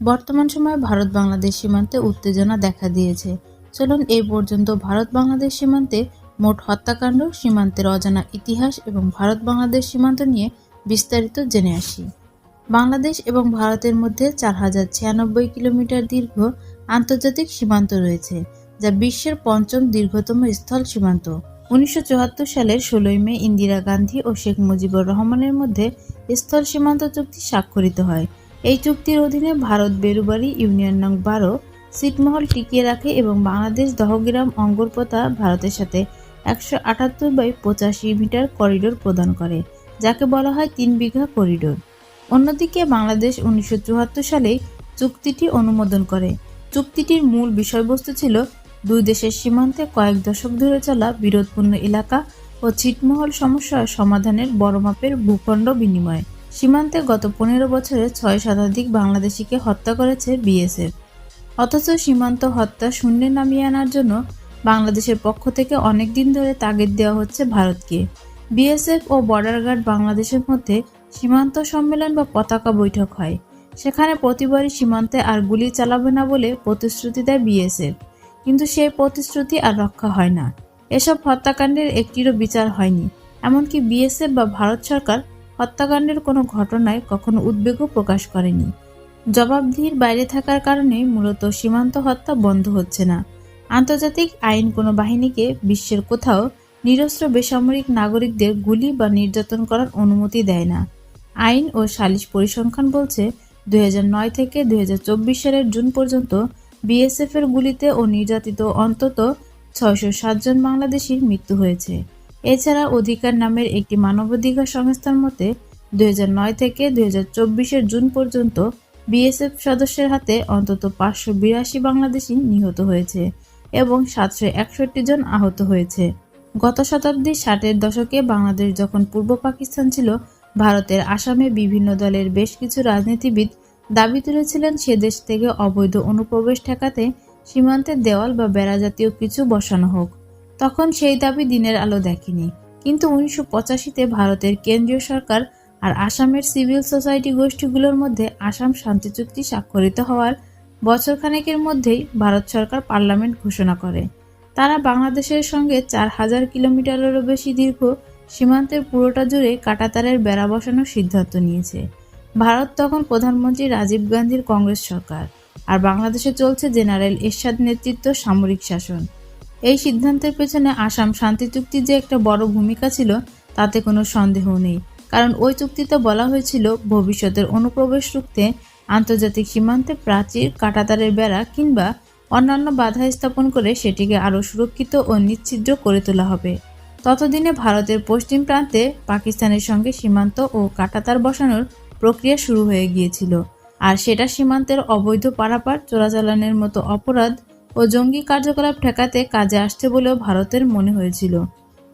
বর্তমান সময়ে ভারত বাংলাদেশ সীমান্তে উত্তেজনা দেখা দিয়েছে। চলুন এই পর্যন্ত ভারত বাংলাদেশ সীমান্তে মোট হত্যাকাণ্ড, সীমান্তের অজানা ইতিহাস এবং ভারত বাংলাদেশ সীমান্ত নিয়ে বিস্তারিত জেনে আসি। বাংলাদেশ এবং ভারতের মধ্যে চার হাজার ছিয়ানব্বই কিলোমিটার দীর্ঘ আন্তর্জাতিক সীমান্ত রয়েছে, যা বিশ্বের পঞ্চম দীর্ঘতম স্থল সীমান্ত। উনিশশো চুয়াত্তর সালের ষোলোই মে ইন্দিরা গান্ধী ও শেখ মুজিবুর রহমানের মধ্যে স্থল সীমান্ত চুক্তি স্বাক্ষরিত হয়। এই চুক্তির অধীনে ভারত বেরুবাড়ি ইউনিয়ন নং বারো ছিটমহল টিকিয়ে রাখে এবং বাংলাদেশ দহগ্রাম অঙ্গরপোতা ভারতের সাথে একশো আটাত্তর বাই পঁচাশি মিটার করিডোর প্রদান করে, যাকে বলা হয় তিন বিঘা করিডোর। অন্যদিকে বাংলাদেশ উনিশশো চুয়াত্তর সালে চুক্তিটি অনুমোদন করে। চুক্তিটির মূল বিষয়বস্তু ছিল দুই দেশের সীমান্তে কয়েক দশক ধরে চলা বিরোধপূর্ণ এলাকা ও ছিটমহল সমস্যার সমাধানের বড় মাপের ভূখণ্ড বিনিময়। সীমান্তে গত পনেরো বছরে ছয় শতাধিক বাংলাদেশিকে হত্যা করেছে বিএসএফ। অথচ সীমান্ত হত্যা শূন্যে নামিয়ে আনার জন্য বাংলাদেশের পক্ষ থেকে অনেক দিন ধরে তাগিদ দেওয়া হচ্ছে ভারতকে। বিএসএফ ও বর্ডার গার্ড বাংলাদেশের মধ্যে সীমান্ত সম্মেলন বা পতাকা বৈঠক হয়। সেখানে প্রতিবারই সীমান্তে আর গুলি চালাবে না বলে প্রতিশ্রুতি দেয় বিএসএফ। কিন্তু সেই প্রতিশ্রুতি আর রক্ষা হয় না। এসব হত্যাকাণ্ডের একটিরও বিচার হয়নি। এমনকি বিএসএফ বা ভারত সরকার হত্যাকাণ্ডের কোনো ঘটনায় কখনো উদ্বেগও প্রকাশ করেনি। জবাবদিহির বাইরে থাকার কারণে মূলত সীমান্ত হত্যা বন্ধ হচ্ছে না। আন্তর্জাতিক আইন কোনো বাহিনীকে বিশ্বের কোথাও নিরস্ত্র বেসামরিক নাগরিকদের গুলি বা নির্যাতন করার অনুমতি দেয় না। আইন ও সালিশ পরিসংখ্যান বলছে দু হাজার নয় থেকে দু হাজার চব্বিশ সালের জুন পর্যন্ত বিএসএফ এর গুলিতে ও নির্যাতিত অন্তত ছয়শো সাতজন বাংলাদেশির মৃত্যু হয়েছে। এছাড়া অধিকার নামের একটি মানবাধিকার সংস্থার মতে, দুই হাজার নয় থেকে দুই এর জুন পর্যন্ত বিএসএফ সদস্যের হাতে অন্তত পাঁচশো বিরাশি বাংলাদেশি নিহত হয়েছে এবং সাতশো একষট্টি জন আহত হয়েছে। গত শতাব্দীর ষাটের দশকে বাংলাদেশ যখন পূর্ব পাকিস্তান ছিল, ভারতের আসামে বিভিন্ন দলের বেশ কিছু রাজনীতিবিদ দাবি তুলেছিলেন সে দেশ থেকে অবৈধ অনুপ্রবেশ ঠেকাতে সীমান্তের দেওয়াল বা বেড়া জাতীয় কিছু বসানো হোক। তখন সেই দাবি দিনের আলো দেখেনি। কিন্তু উনিশশো পঁচাশিতে ভারতের কেন্দ্রীয় সরকার আর আসামের সিভিল সোসাইটি গোষ্ঠীগুলোর মধ্যে আসাম শান্তি চুক্তি স্বাক্ষরিত হওয়ার বছরখানেকের মধ্যেই ভারত সরকার পার্লামেন্ট ঘোষণা করে। তারা বাংলাদেশের সঙ্গে চার হাজার কিলোমিটারেরও বেশি দীর্ঘ সীমান্তের পুরোটা জুড়ে কাটাতারের বেড়া বসানোর সিদ্ধান্ত নিয়েছে। ভারত তখন প্রধানমন্ত্রী রাজীব গান্ধীর কংগ্রেস সরকার, আর বাংলাদেশে চলছে জেনারেল এরশাদ নেতৃত্ব সামরিক শাসন। এই সিদ্ধান্তের পেছনে আসাম শান্তি চুক্তির যে একটা বড় ভূমিকা ছিল, তাতে কোনো সন্দেহ নেই। কারণ ওই চুক্তিতে বলা হয়েছিল, ভবিষ্যতের অনুপ্রবেশ রুখতে আন্তর্জাতিক সীমান্তে প্রাচীর, কাটাতারের বেড়া কিংবা অন্যান্য বাধা স্থাপন করে সেটিকে আরও সুরক্ষিত ও নিচ্ছিদ্র করে তোলা হবে। ততদিনে ভারতের পশ্চিম প্রান্তে পাকিস্তানের সঙ্গে সীমান্ত ও কাটাতার বসানোর প্রক্রিয়া শুরু হয়ে গিয়েছিল। আর সেটা সীমান্তের অবৈধ পারাপার, চোরাচালানের মতো অপরাধ ও জঙ্গি কার্যকলাপ ঠেকাতে কাজে আসছে বলেও ভারতের মনে হয়েছিল।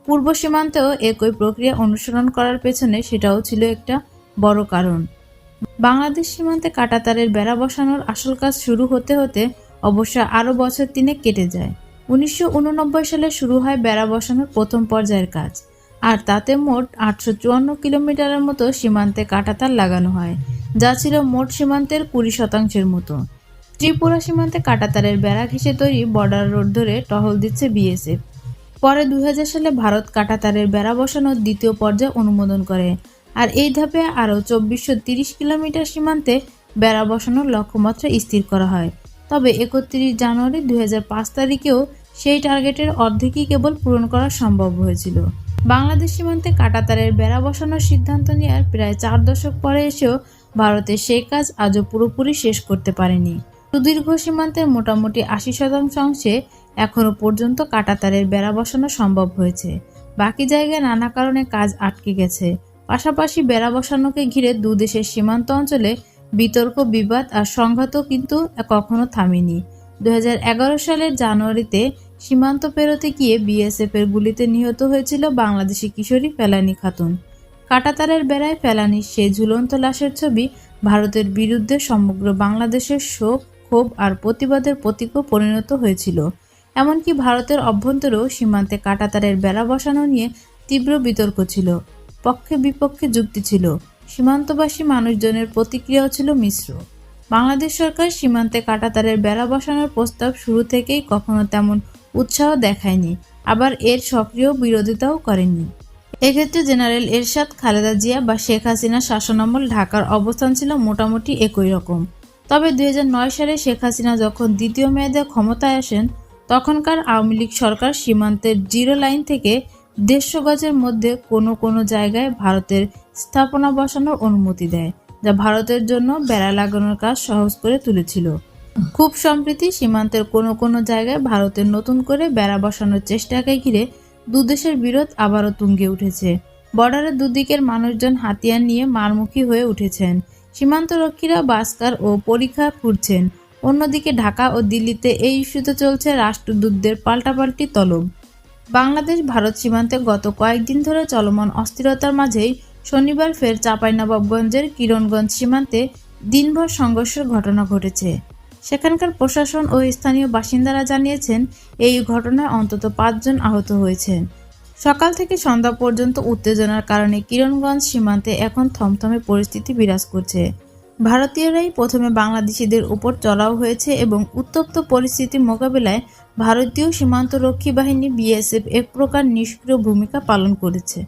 পূর্ব সীমান্তেও একই প্রক্রিয়া অনুসরণ করার পেছনে সেটাও ছিল একটা বড় কারণ। বাংলাদেশ সীমান্তে কাটাতারের বেড়া বসানোর আসল কাজ শুরু হতে হতে অবশ্য আরও বছর তিনে কেটে যায়। উনিশশো উননব্বই সালে শুরু হয় বেড়া বসানোর প্রথম পর্যায়ের কাজ, আর তাতে মোট আটশো চুয়ান্ন কিলোমিটারের মতো সীমান্তে কাটাতার লাগানো হয়, যা ছিল মোট সীমান্তের কুড়ি শতাংশের মতো। ত্রিপুরা সীমান্তে কাটাতারের বেড়া ঘেঁষে তৈরি বর্ডার রোড ধরে টহল দিচ্ছে বিএসএফ। পরে দু হাজার সালে ভারত কাটাতারের বেড়া বসানোর দ্বিতীয় পর্যায়ে অনুমোদন করে। আর এই ধাপে আরও চব্বিশশো তিরিশ কিলোমিটার সীমান্তে বেড়া বসানোর লক্ষ্যমাত্রা স্থির করা হয়। তবে একত্রিশ জানুয়ারি দু হাজার পাঁচ তারিখেও সেই টার্গেটের অর্ধেকই কেবল পূরণ করা সম্ভব হয়েছিল। বাংলাদেশ সীমান্তে কাটাতারের বেড়া বসানোর সিদ্ধান্ত নেওয়ার প্রায় চার দশক পরে এসেও ভারতের সেই কাজ আজও পুরোপুরি শেষ করতে পারেনি। সুদীর্ঘ সীমান্তের মোটামুটি আশি শতাংশ অংশে এখনও পর্যন্ত কাটাতারের বেড়া বসানো সম্ভব হয়েছে। বাকি জায়গায় নানা কারণে কাজ আটকে গেছে। পাশাপাশি বেড়া বসানোকে ঘিরে দেশের সীমান্ত অঞ্চলে বিতর্ক, বিবাদ আর সংঘাতও কিন্তু কখনো থামেনি। দু হাজার এগারো সালের জানুয়ারিতে সীমান্ত পেরোতে গিয়ে বিএসএফ এর গুলিতে নিহত হয়েছিল বাংলাদেশি কিশোরী ফেলানি খাতুন। কাটাতারের বেড়ায় ফেলানির সে ঝুলন্ত লাশের ছবি ভারতের বিরুদ্ধে সমগ্র বাংলাদেশের শোক ক্ষোভ আর প্রতিবাদের প্রতীকও পরিণত হয়েছিল। এমনকি ভারতের অভ্যন্তরেও সীমান্তে কাটাতারের বেড়া বসানো নিয়ে তীব্র বিতর্ক ছিল। পক্ষে বিপক্ষে যুক্তি ছিল। সীমান্তবাসী মানুষজনের প্রতিক্রিয়াও ছিল মিশ্র। বাংলাদেশ সরকার সীমান্তে কাটাতারের বেড়া বসানোর প্রস্তাব শুরু থেকেই কখনো তেমন উৎসাহ দেখায়নি। আবার এর সক্রিয় বিরোধিতাও করেনি এক্ষেত্রে জেনারেল এরশাদ খালেদা জিয়া বা শেখ হাসিনার শাসনামল ঢাকার অবস্থান ছিল মোটামুটি একই রকম। তবে দুই হাজার নয় সালে শেখ হাসিনা যখন দ্বিতীয় মেয়াদে ক্ষমতায় আসেন, তখনকার আওয়ামী লীগ সরকার সীমান্তের জিরো লাইন থেকে দেড়শো গজের মধ্যে কোনো কোনো জায়গায় ভারতের স্থাপনা বসানোর অনুমতি দেয়, যা ভারতের জন্য বেড়া লাগানোর কাজ সহজ করে তুলেছিল। খুব সম্প্রতি সীমান্তের কোনো কোনো জায়গায় ভারতের নতুন করে বেড়া বসানোর চেষ্টাকে ঘিরে দুদেশের বিরোধ আবারও তুঙ্গে উঠেছে। বর্ডারের দুদিকের মানুষজন হাতিয়ার নিয়ে মারমুখী হয়ে উঠেছেন। সীমান্তরক্ষীরা বাস্কার ও পরীক্ষা ফুটছেন অন্যদিকে ঢাকা ও দিল্লিতে এই ইস্যুতে চলছে রাষ্ট্রদূতদের পাল্টাপাল্টি তলব। বাংলাদেশ ভারত সীমান্তে গত কয়েকদিন ধরে চলমান অস্থিরতার মাঝেই শনিবার ফের চাঁপাইনবাবগঞ্জের কিরণগঞ্জ সীমান্তে দিনভর সংঘর্ষের ঘটনা ঘটেছে। সেখানকার প্রশাসন ও স্থানীয় বাসিন্দারা জানিয়েছেন, এই ঘটনায় অন্তত পাঁচজন আহত হয়েছেন। সকাল থেকে সন্ধ্যা পর্যন্ত উত্তেজনার কারণে কিরণগঞ্জ সীমান্তে এখন থমথমে পরিস্থিতি বিরাজ করছে। ভারতীয়রাই প্রথমে বাংলাদেশিদের উপর চড়াও হয়েছে এবং উত্তপ্ত পরিস্থিতি মোকাবেলায় ভারতীয় সীমান্তরক্ষী বাহিনী বিএসএফ এক প্রকার নিষ্ক্রিয় ভূমিকা পালন করেছে।